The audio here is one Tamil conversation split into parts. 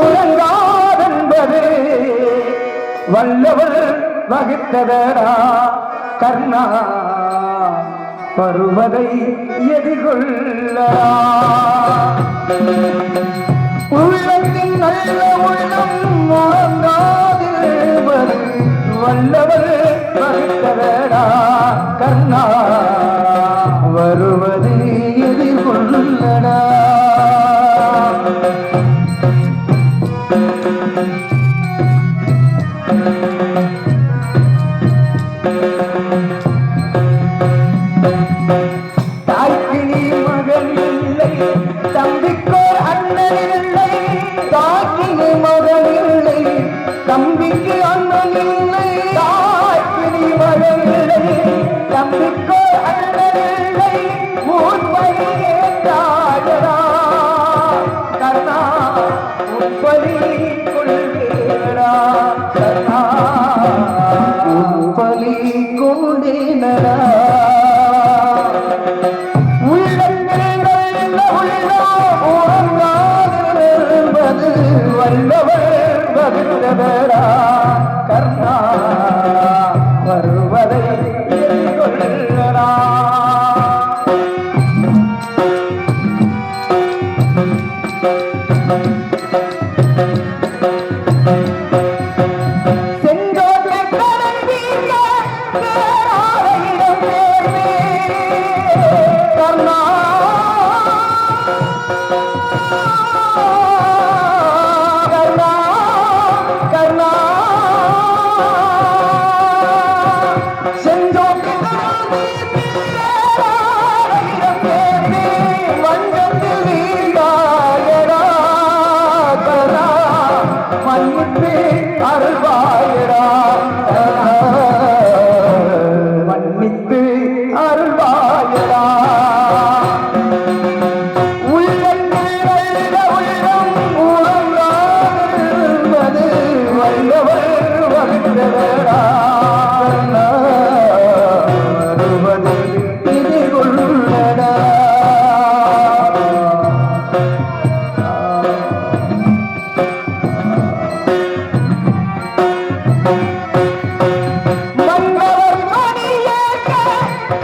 முழங்காதென்பது வல்லவர் வகுத்ததடா கர்ணா பருவதை எதிர்கொள்ளடா. உள்ளத்தின் நல்ல உள்ளம் முழங்காதிருப்பது வல்லவர் வகுத்ததடா கர்ணா வருவது எதிர்கொள்ளடா. தாய்க்கு நீ மகன் இல்லை தம்பிக்கோர் அண்ணன் இல்லை. தாய்க்கு நீ மகன் இல்லை தம்பிக்கு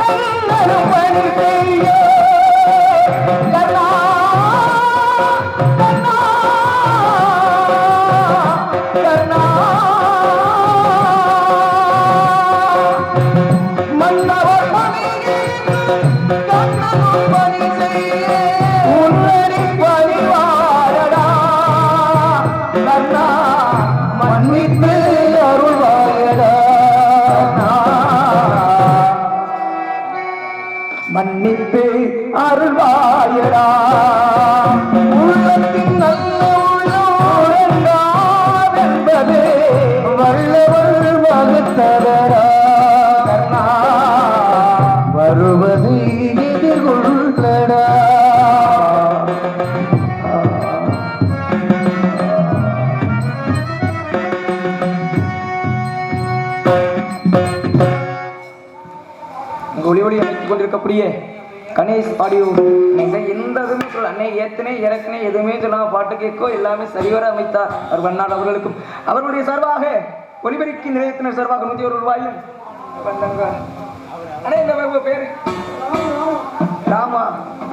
கல்லரும் பணி செய்ய கொண்டிருக்கக்கூடிய கணேஷ் ஆடியோ நீங்க எந்த இதுவுமே சொல்ல அன்னை ஏத்தனே இறக்குனே எதுவுமே சொல்லாம பாட்டு கேட்கோ எல்லாமே சரிவர அமைத்தார் அவர் வண்ணார் அவர்களுக்கும். அவர்களுடைய சார்பாக ஒலிபெருக்கி நிலையத்தினர் சார்பாக நூத்தி ஒரு ரூபாயும் வந்தாங்க. அண்ணே இந்த உங்க பேரு? ராமா.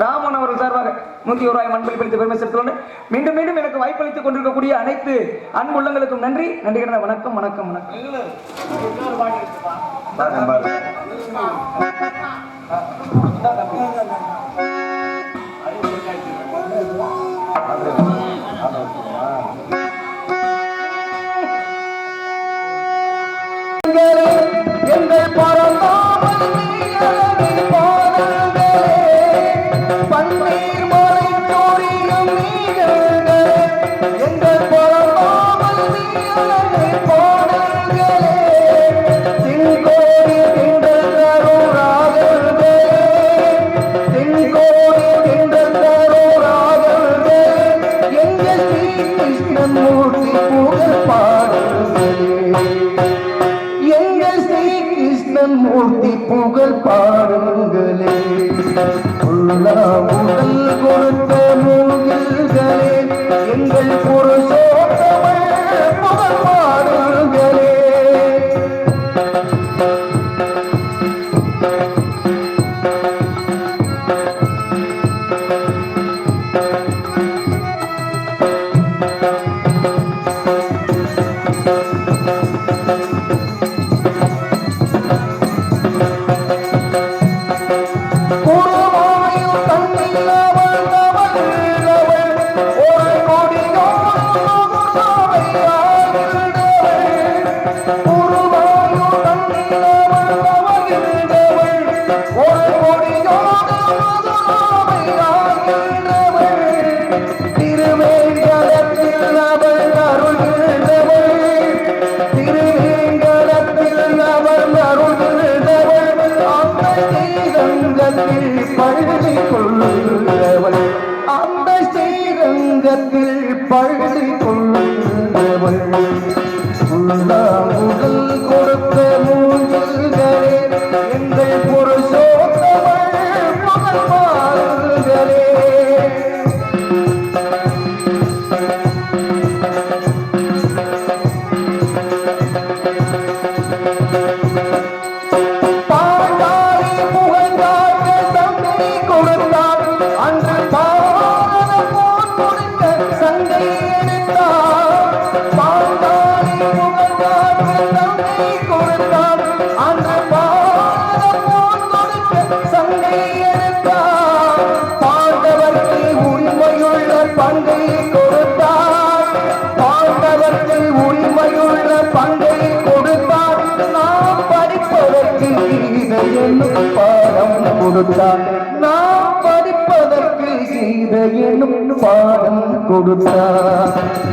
ராமன் அவர்கள் சார்பாக நூத்தி ஒரு ரூபாய் மண்பளிப்பளித்து பெருமை செலுத்துள்ளனர் மீண்டும் மீண்டும் எனக்கு வாய்ப்பளித்துக் கொண்டிருக்கக்கூடிய அனைத்து அன்பு உள்ளங்களுக்கும் நன்றி. நன்றி கண்ணா. வணக்கம் வணக்கம் வணக்கம் எங்கள்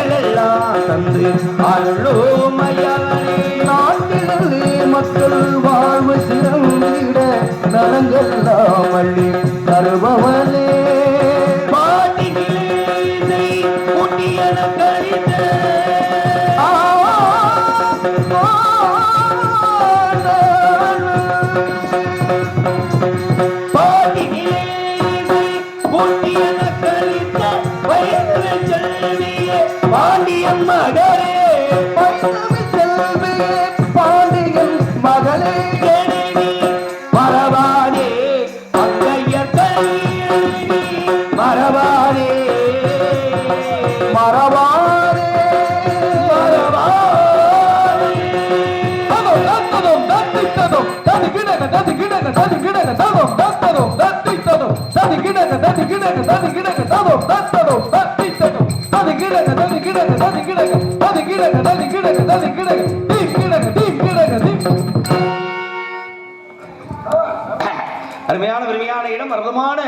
நன்மைகள் எல்லாம் தந்து அருளோமையா நாட்டிலே மக்கள் வாழ்வு சிறந்திட நலங்கள்லாம் தருபவனே. தீ தீ தீ அருமையான பெருமையான இடம் அற்புதமான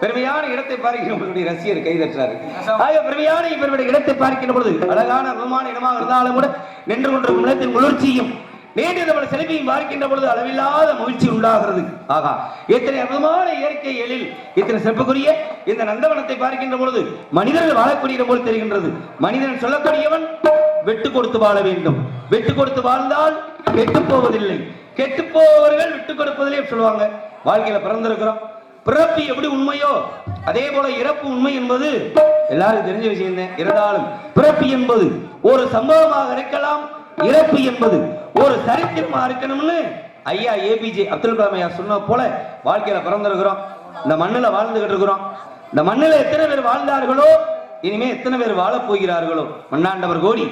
பெருமையான இடத்தை பார்க்கிற உங்களுடைய ரசிகர் கைதற்றாரு ஆக பெருமையான இவருடைய இடத்தை பார்க்கின்ற பொழுது அழகான அற்புதமான இடமாக இருந்தாலும் கூட நின்று கொண்டிருக்கும் இடத்தின் குளிர்ச்சியும் நேற்று நம்ம செல்வியும் பார்க்கின்ற பொழுது அளவில்லாத மகிழ்ச்சி உண்டாகிறது. ஆகா இத்தனை அற்புதமான இயற்கை எழில் இத்தனை சிறப்புக்குரிய இந்த நந்தவனத்தை பார்க்கின்ற பொழுது மனிதர்கள் வாழக்கூடிய போல் தெரிகின்றது. மனிதன் சொல்லக்கூடியவன் வெட்டு கொடுத்து வாழ வேண்டும். வெட்டு கொடுத்து வாழ்ந்தால் கெட்டு போவதில்லை. கெட்டு போவர்கள் விட்டு கொடுப்பதிலே சொல்லுவாங்க. வாழ்க்கையில பிறந்திருக்கிறோம். பிறப்பு எப்படி உண்மையோ அதே போல இறப்பு உண்மை என்பது எல்லாரும் தெரிஞ்ச விஷயம் தான் இருந்தாலும் பிறப்பு என்பது ஒரு சம்பவமாக இருக்கலாம் இறப்பு என்பது ஒரு சரித்திரமா இருக்கணும்னு ஐயா ஏபிஜே அப்துல் கலாம் ஐயா சொன்ன போல வாழ்க்கையில பிறந்திருக்கிறோம். இந்த மண்ணில் வாழ்ந்துகிட்டு இருக்கிறோம். இந்த மண்ணில் எத்தனை பேர் வாழ்ந்தார்களோ இனிமே எத்தனை பேர் வாழப் போகிறார்களோ? மண்ணாண்டவர் கோடி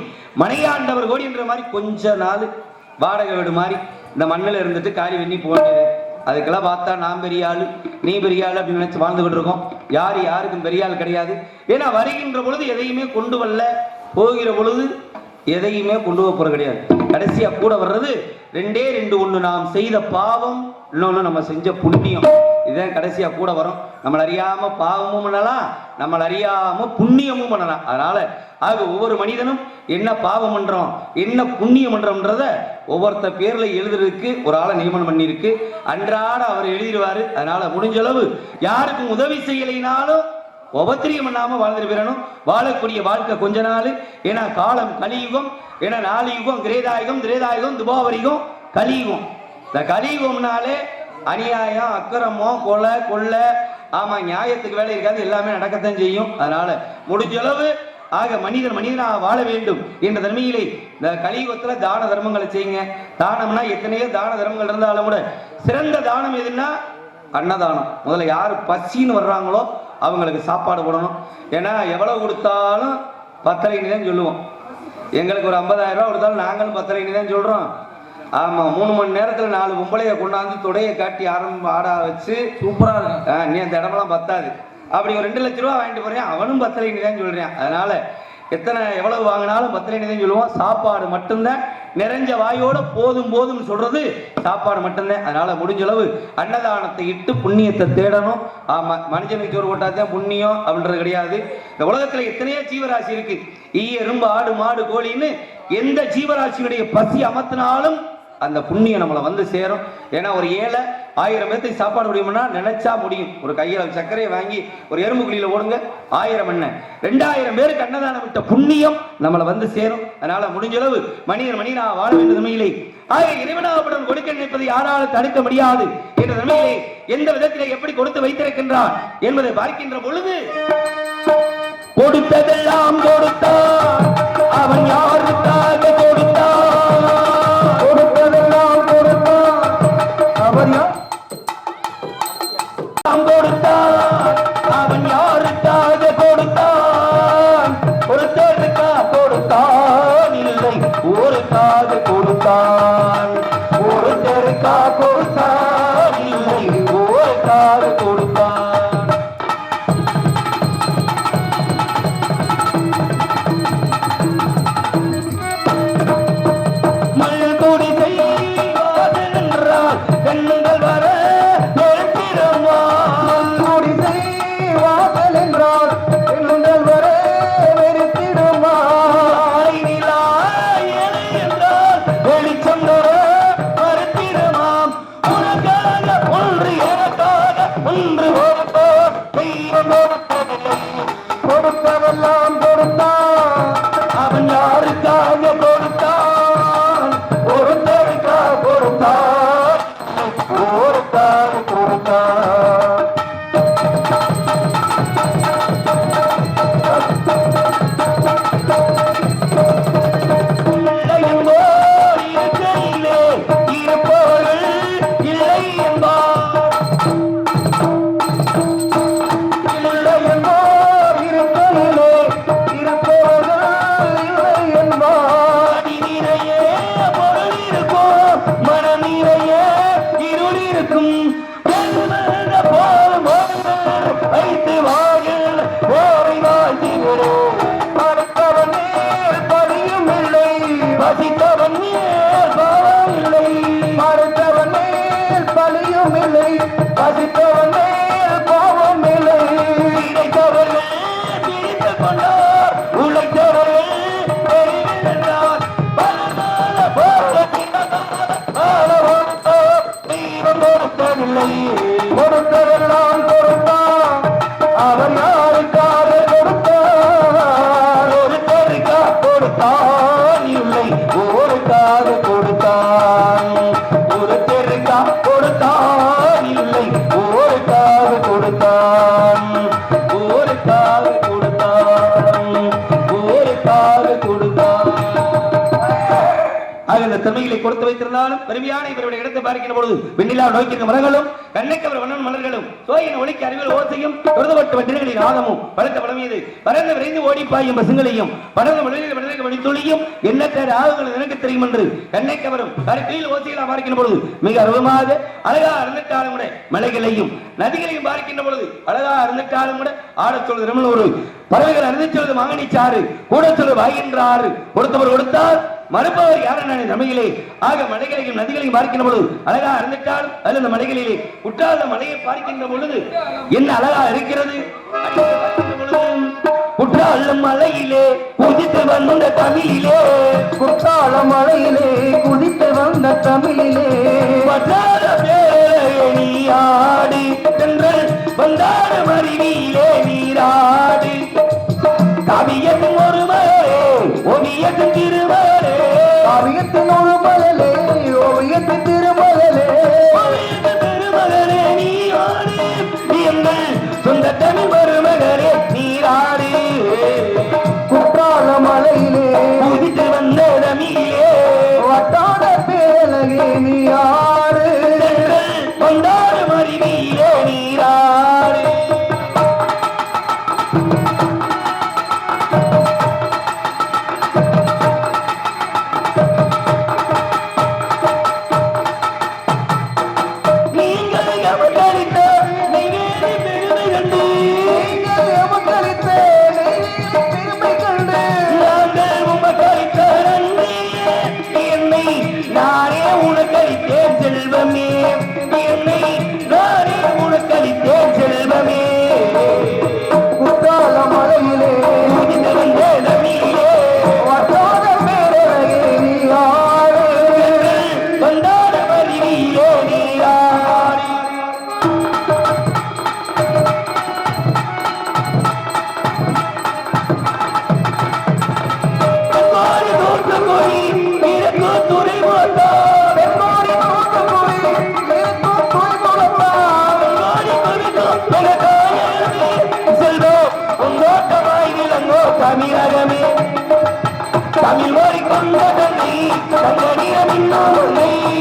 மனையாண்டவர் கோடி என்ற மாதிரி கொஞ்ச நாள் வாடகை வீடு மாதிரி இந்த மண்ணில் இருந்துட்டு காலி வெண்ணி போனது அதுக்கெல்லாம் பார்த்தா நான் பெரிய ஆளு நீ பெரிய ஆள் அப்படின்னு நினைச்சு வாழ்ந்துகிட்டு இருக்கோம். யாரு யாருக்கும் பெரிய ஆள் கிடையாது. ஏன்னா வருகின்ற பொழுது எதையுமே கொண்டு வரல. போகிற பொழுது எதையுமே கொண்டு போக போறது கிடையாது. கடைசியா கூட வர்றது ரெண்டே ரெண்டு ஒண்ணு நாம் செய்த பாவம் இன்னொன்னு நம்ம செஞ்ச புண்ணியம். இதுதான் கடைசியா கூட வரும். நம்மள அறியாம பாவமும் பண்ணலாம் நம்மள அறியாம புண்ணியமும் பண்ணலாம். அதனால ஆக ஒவ்வொரு மனிதனும் என்ன பாவம் பண்றோம் என்ன புண்ணியம் பண்றோம்ன்றத ஒவ்வொருத்த பேர்ல எழுதுறதுக்கு ஒரு ஆளை நியமனம் பண்ணியிருக்கு. அன்றாட அவர் எழுதிடுவாரு. அதனால முடிஞ்ச அளவு யாருக்கும் உதவி செய்யலைனாலும் உபத்திரியம் இல்லாமல் வாழ்ந்துட்டு போயிடணும் வாழக்கூடிய வாழ்க்கை கொஞ்ச நாள். ஏன்னா காலம் கலியுகம் ஏன்னா நாலியுகம் கிரேதாயுகம் திரேதாயுகம் துபாவரிகம் கலியுகம். இந்த கலியுகம்னாலே அநியாயம் அக்கிரமம் கொலை கொள்ளை. ஆமா நியாயத்துக்கு வேலை இருக்காது எல்லாமே நடக்கத்தான் செய்யும். அதனால முடிஞ்ச அளவு ஆக மனிதன் மனிதனாக வாழ வேண்டும் என்ற தன்மையிலே இந்த கலியுகத்துல தான தர்மங்களை செய்யுங்க. தானம்னா எத்தனையோ தான தர்மங்கள் இருந்தாலும் கூட சிறந்த தானம் எதுன்னா அன்னதானம். முதல்ல யார் பசின்னு வர்றாங்களோ அவங்களுக்கு சாப்பாடு போடணும். ஏன்னா எவ்வளவு கொடுத்தாலும் பத்தரைன்னு தான் சொல்லுவோம். எங்களுக்கு ஒரு 50000 ரூபாய் கொடுத்தாலும் நாங்களும் பத்தரைன்னு தான் சொல்றோம். ஆமா மூணு மணி நேரத்துல நாலு பொம்பளைய கொண்டாந்து தொடையை காட்டி ஆரம்ப ஆட வச்சு சூப்பரா இருக்கும். ஆ, நீ அந்த இடமெல்லாம் பத்தாது. அப்படி ஒரு ரெண்டு லட்ச ரூபா வாங்கிட்டு போறேன் அவனும் பத்தரைன்னு தான் சொல்றேன். அதனால எத்தனை எவ்வளவு வாங்கினாலும் பத்தரைன்னு தான் சொல்லுவோம். சாப்பாடு மட்டும்தான் நிறைஞ்ச வாயோட போதும் போதும் சொல்றது சாப்பாடு மட்டும்தான். அதனால முடிஞ்ச அளவு அன்னதானத்தை இட்டு புண்ணியத்தை தேடணும். ஆமா மனுஷனுக்கு சோறு போட்டாதான் புண்ணியம் அப்படின்றது கிடையாது. இந்த உலகத்துல எத்தனையோ ஜீவராசி இருக்கு. ஈ எறும்பு ஆடு மாடு கோழின்னு எந்த ஜீவராசியுடைய பசி அமர்த்தினாலும் அந்த புண்ணியம் நம்மளை வந்து சேரும். ஏன்னா ஒரு ஏழை ஆயிரம் பேர்த்துக்கு சாப்பாடு முடியும்னா நினைச்சா முடியும். ஒரு கையில சர்க்கரையை வாங்கி ஒரு எறும்பு குழியில் ஓடுங்க ஆயிரம் என்ன? ரெண்டாயிரம் பேருக்கு அன்னதானம் விட்ட புண்ணியம் நம்மளை வந்து சேரும். அதனால முடிஞ்சளவு மனிதர் மனிதன் மனிதனா வாழ வேண்டிய தன்மையிலே ஆக இறைவனாவுடன் கொடுக்க நினைப்பது யாராலும் தடுக்க முடியாது என்ற தன்மையிலே எந்த விதத்திலே எப்படி கொடுத்து வைத்திருக்கின்றார் என்பதை பார்க்கின்ற பொழுது கொடுத்ததெல்லாம் கொடுத்தான் அவன் யாருக்காக ஒரு காது கொடுத்தான். தமிழை வைத்திருந்தாலும் பெருமையான இவருடைய இடத்தை பார்க்கிற பொழுது வெண்ணிலா நோக்கிற மரங்களும் கண்ணைக்கவர் வண்ணன் மலர்களும் சோயின் ஒளிக்கு அறிவில் ஓசையும் தொழுதுபட்டு வண்டிகளின் ஆதமும் பழுத்த பழமியது பறந்து விரைந்து ஓடிப்பாயும் பசுங்களையும் பறந்து மனித மனிதர்கள் வழித்துளியும் எண்ணற்ற ராகங்கள் எனக்கு தெரியும் என்று கண்ணைக்கவரும் கருத்தில் ஓசைகளாக பார்க்கின்ற பொழுது மிக அருவமாக அழகா இருந்துட்டாலும் கூட மலைகளையும் நதிகளையும் பார்க்கின்ற பொழுது அழகா இருந்துட்டாலும் கூட ஆடச் சொல்வது ஒரு பறவைகள் அறிந்து சொல்வது மாங்கனி கூட சொல்வது வாகின்ற கொடுத்தவர் கொடுத்தால் மறுப்பவர் யார் என தமிழிலே ஆக மலைகளையும் நதிகளையும் பார்க்கின்ற பொழுது அழகா இருந்துட்டால் அது அந்த மலைகளிலே. குற்றால மலையை பார்க்கின்ற பொழுது என்ன அழகா இருக்கிறது? குற்றாலம் மலையிலே குதித்து வந்த தமிழிலே. குற்றால மலையிலே குதித்து வந்த தமிழிலே. வட்டார பேரையே நீ ஆடு தென்றல் வந்தார மருவியிலே நீராடு. கவியத்தின் ஒரு மலரே ஒவியத்தின் திருமலரே கவியத்தின் ஒரு மலலே ஓவியத்தின் திருமலலே திருமலரே நீ ஆடு நீ எங்கள் சொந்த தமிழ் மருமகரே நீராடு குற்றால மலையிலே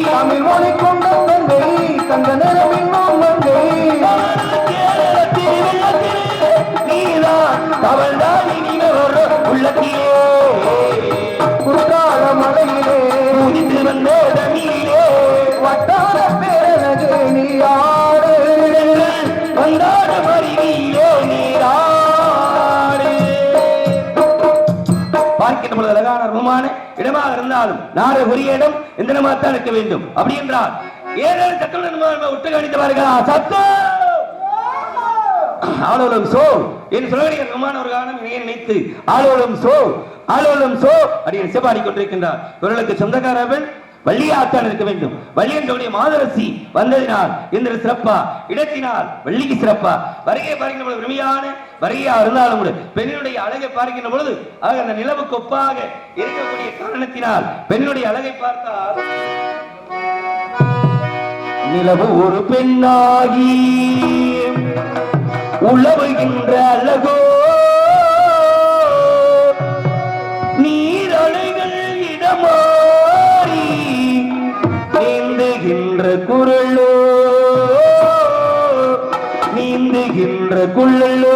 தமிழ் மொழி கொண்ட தந்தை தங்க நிறம் இன்னும் நீதான் தவழ்ந்தால் இனிமே ஒரு உள்ளத்திலே குற்றால மலையிலே வட்டார பேரழகே நீ நாடு உரிய இடம் இந்த இடமாகத்தான் இருக்க வேண்டும். அப்படி என்றால் ஏழு சத்துடன் விட்டு கணித்தவார்களா சத்தம் ஆலோலம் சோ! என் சொல்லக்கூடிய ரமான ஒரு காலம் இணைய நினைத்து ஆலோலம் சோ! ஆலோலம் சோ! அப்படின்னு செபாடி கொண்டிருக்கின்றார். இவர்களுக்கு சொந்தக்காரர்கள் வள்ளியாத்தான் இருக்க வேண்டும். வள்ளி மாதரசி வந்ததினால் என்ற சிறப்பா இடத்தினால் வள்ளிக்கு சிறப்பா. வருகை பார்க்கின்ற பொழுது உரிமையான வருகையா இருந்தாலும் கூட பெண்ணுடைய அழகை பார்க்கின்ற பொழுது ஆக அந்த நிலவு கொப்பாக இருக்கக்கூடிய காரணத்தினால் பெண்ணுடைய அழகை பார்த்தால் நிலவு ஒரு பெண்ணாகி உழவுகின்ற அழகோ நீந்துகின்ற குள்ளலோ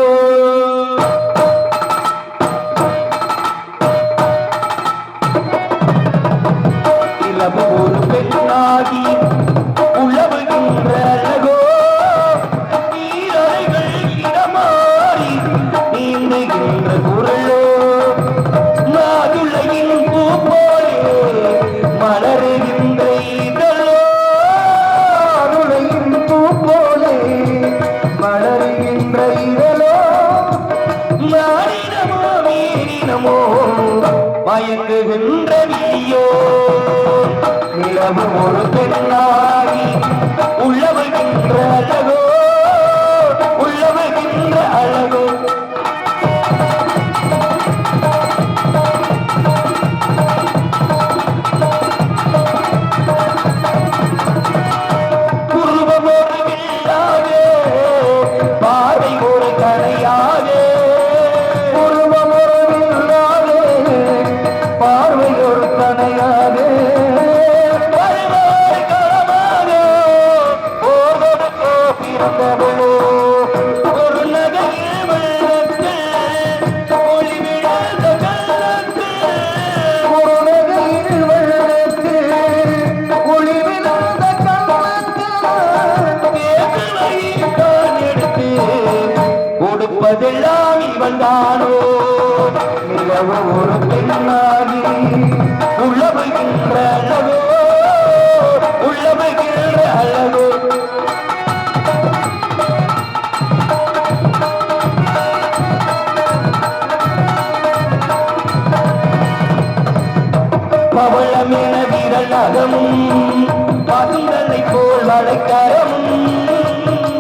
இலவு ஒரு பெண்ணாகி நிலவு பவளமென விரல் நகமும் பசுந்தலை போல் வளைக்கரமும்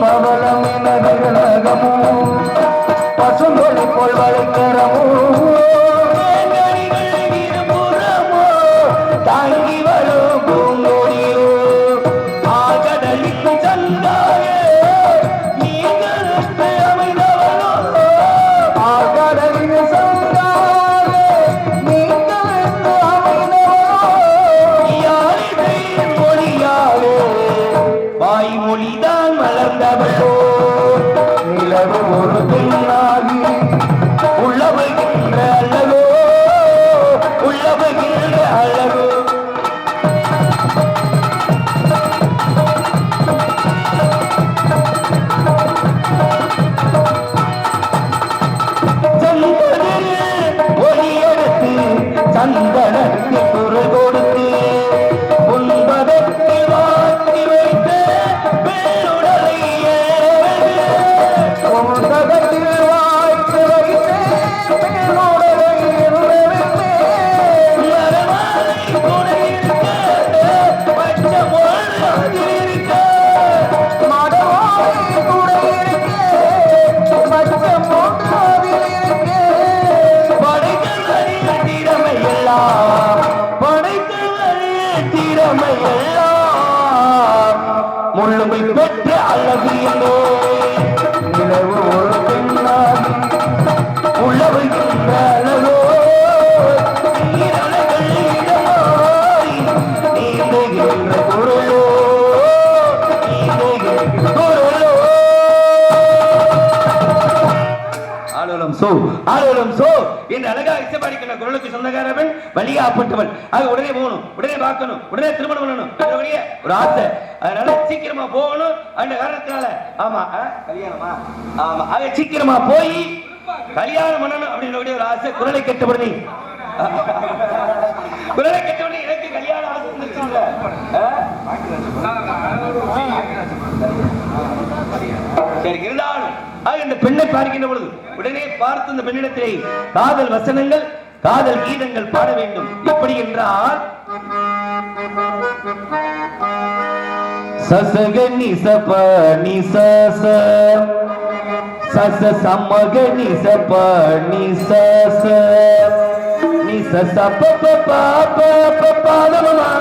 பவளமென விரல் நகமும் பசுந்தலை போல் வளைக்கரம் பெண்ணாகி இசைப்பாடிக்கின்ற குரலுக்கு சொந்தக்காரவன் வழியாப்பட்டவள் ஆக உடனே போகணும். உடனே பார்க்கணும். உடனே திருமணம் பண்ணணும். ஒரு ஆசை. அதனால சீக்கிரமா போகணும். அந்த காரணத்தினால ஆமா கல்யாணமா? ஆமா. ஆக சீக்கிரமா போய் கல்யாணம் பண்ணணும் அப்படின்னு ஒரு ஆசை. குரலை கேட்டபடி குரலை கேட்டபடி எனக்கு கல்யாண ஆசை இருந்துச்சுல்ல சரி இருந்தாலும் ஆக இந்த பெண்ணை பார்க்கின்ற பொழுது உடனே பார்த்து இந்த பெண்ணிடத்திலே காதல் வசனங்கள் காதல் கீதங்கள் பாட வேண்டும். எப்படி என்றால் சசக நிசப நிசச சச சமக நிசப நிசச நிச சப ப ப ப ப பாதமமா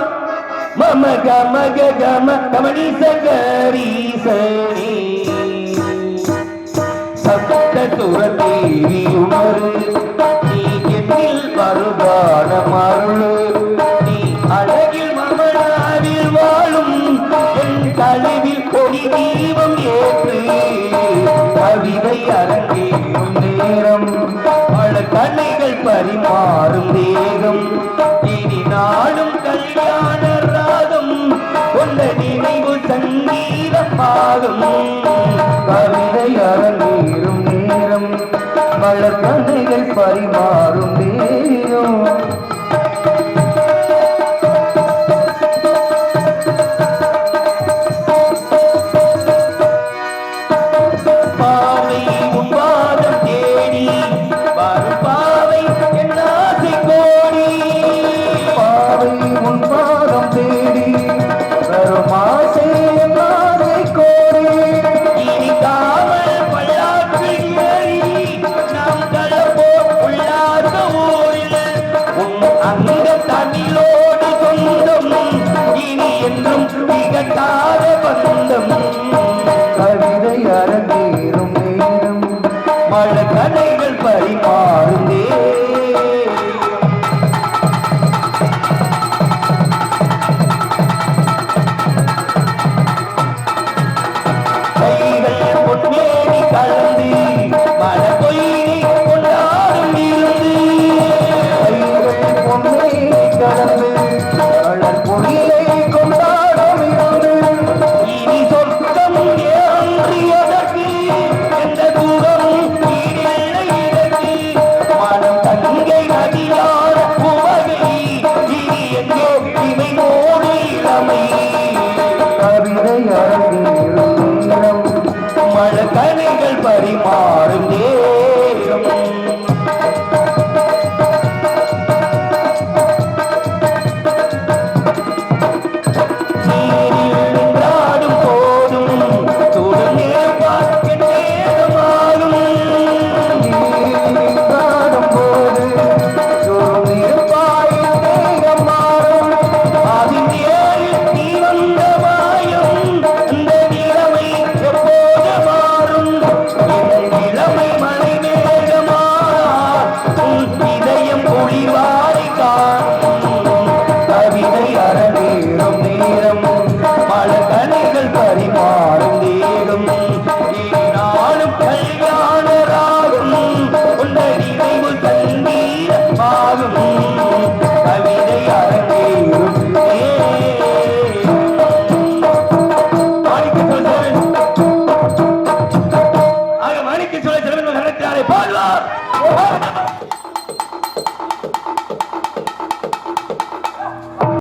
மம கம க கம கமனி சகரி சரி சப்த துரதேவி உணரு பரிமாறும் தேகம் இனி நாளும் கல்யாண ராகம் கொண்ட நினைவு சங்கீதமாகும் கவிதை அரங்கேறும் நேரம் பல கதைகள் பரிமாறும்